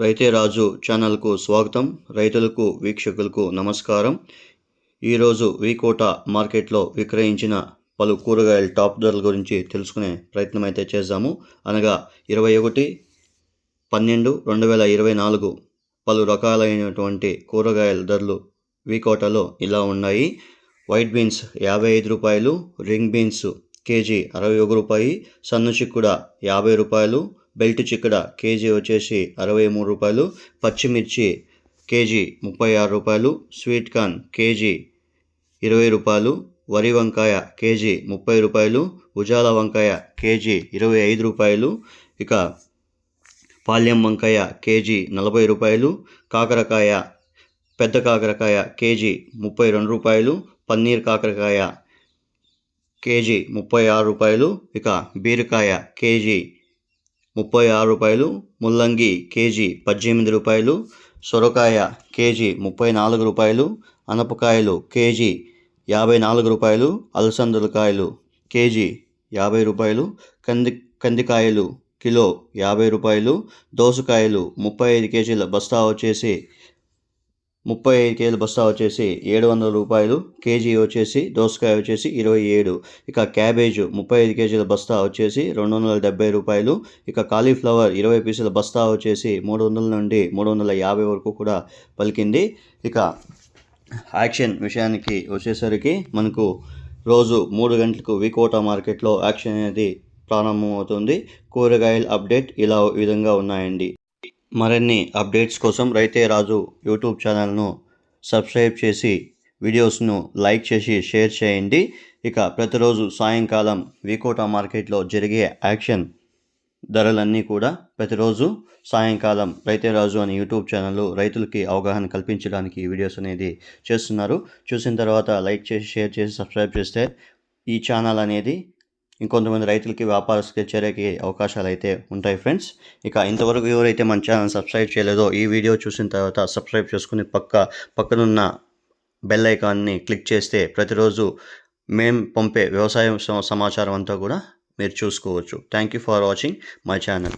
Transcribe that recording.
రైతే రాజు ఛానల్కు స్వాగతం. రైతులకు వీక్షకులకు నమస్కారం. ఈరోజు వీకోట మార్కెట్లో విక్రయించిన పలు కూరగాయల టాప్ ధరల గురించి తెలుసుకునే ప్రయత్నం అయితే చేద్దాము. అనగా ఇరవై ఒకటి పన్నెండు రెండు వేల ఇరవై నాలుగు పలు రకాలైనటువంటి కూరగాయల ధరలు వీకోటలో ఇలా ఉన్నాయి. వైట్ బీన్స్ యాభై ఐదు రూపాయలు రింగ్ బీన్స్ కేజీ అరవై ఒక రూపాయి సన్ను చిక్కుడ యాభై రూపాయలు బెల్ట్ చిక్కడ కేజీ వచ్చేసి అరవై మూడు రూపాయలు పచ్చిమిర్చి కేజీ ముప్పై ఆరు రూపాయలు స్వీట్ కార్న్ కేజీ ఇరవై రూపాయలు వరి వంకాయ కేజీ ముప్పై రూపాయలు ఉజాల వంకాయ కేజీ ఇరవై ఐదు రూపాయలు ఇక పాల్యం వంకాయ కేజీ నలభై రూపాయలు కాకరకాయ పెద్ద కాకరకాయ కేజీ ముప్పై రెండు రూపాయలు పన్నీర్ కాకరకాయ కేజీ ముప్పై ఆరు రూపాయలు ఇక బీరకాయ కేజీ ముప్పై ఆరు రూపాయలు ముల్లంగి కేజీ పద్దెనిమిది రూపాయలు సొరకాయ కేజీ ముప్పై నాలుగు రూపాయలు అనపకాయలు కేజీ యాభై నాలుగు రూపాయలు అలసందలకాయలు కేజీ యాభై రూపాయలు కంది కందికాయలు కిలో యాభై రూపాయలు దోసకాయలు ముప్పై ఐదు కేజీల బస్తా వచ్చేసి ముప్పై ఐదు కేజీల బస్తా వచ్చేసి ఏడు వందల రూపాయలు కేజీ వచ్చేసి దోసకాయ వచ్చేసి ఇరవై ఏడు. ఇక క్యాబేజ్ ముప్పై ఐదు కేజీల బస్తా వచ్చేసి రెండు వందల డెబ్బై రూపాయలు. ఇక కాలీఫ్లవర్ ఇరవై పీసుల బస్తా వచ్చేసి మూడు వందల నుండి మూడు వందల యాభై వరకు కూడా పలికింది. ఇక యాక్షన్ విషయానికి వచ్చేసరికి మనకు రోజు మూడు గంటలకు వికోటా మార్కెట్లో యాక్షన్ అనేది ప్రారంభమవుతుంది. కూరగాయల అప్డేట్ ఇలా విధంగా ఉన్నాయండి. మరిన్ని అప్డేట్స్ కోసం రైతే రాజు యూట్యూబ్ ఛానల్ను సబ్స్క్రైబ్ చేసి వీడియోస్ను లైక్ చేసి షేర్ చేయండి. ఇక ప్రతిరోజు సాయంకాలం వికోటా మార్కెట్లో జరిగే యాక్షన్ ధరలన్నీ కూడా ప్రతిరోజు సాయంకాలం రైతే రాజు అనే యూట్యూబ్ ఛానల్ రైతులకి అవగాహన కల్పించడానికి వీడియోస్ అనేది చేస్తున్నారు. చూసిన తర్వాత లైక్ చేసి షేర్ చేసి సబ్స్క్రైబ్ చేస్తే ఈ ఛానల్ అనేది ఇంకొంతమంది రైతులకి వ్యాపారస్తులకి చేరేకి అవకాశాలు అయితే ఉంటాయి ఫ్రెండ్స్. ఇక ఇంతవరకు ఎవరైతే మన ఛానల్ సబ్స్క్రైబ్ చేయలేదో ఈ వీడియో చూసిన తర్వాత సబ్స్క్రైబ్ చేసుకుని పక్క పక్కనున్న బెల్ ఐకాన్ని క్లిక్ చేస్తే ప్రతిరోజు మేము పంపే వ్యవసాయం సమాచారం అంతా కూడా మీరు చూసుకోవచ్చు. Thank you for watching my channel.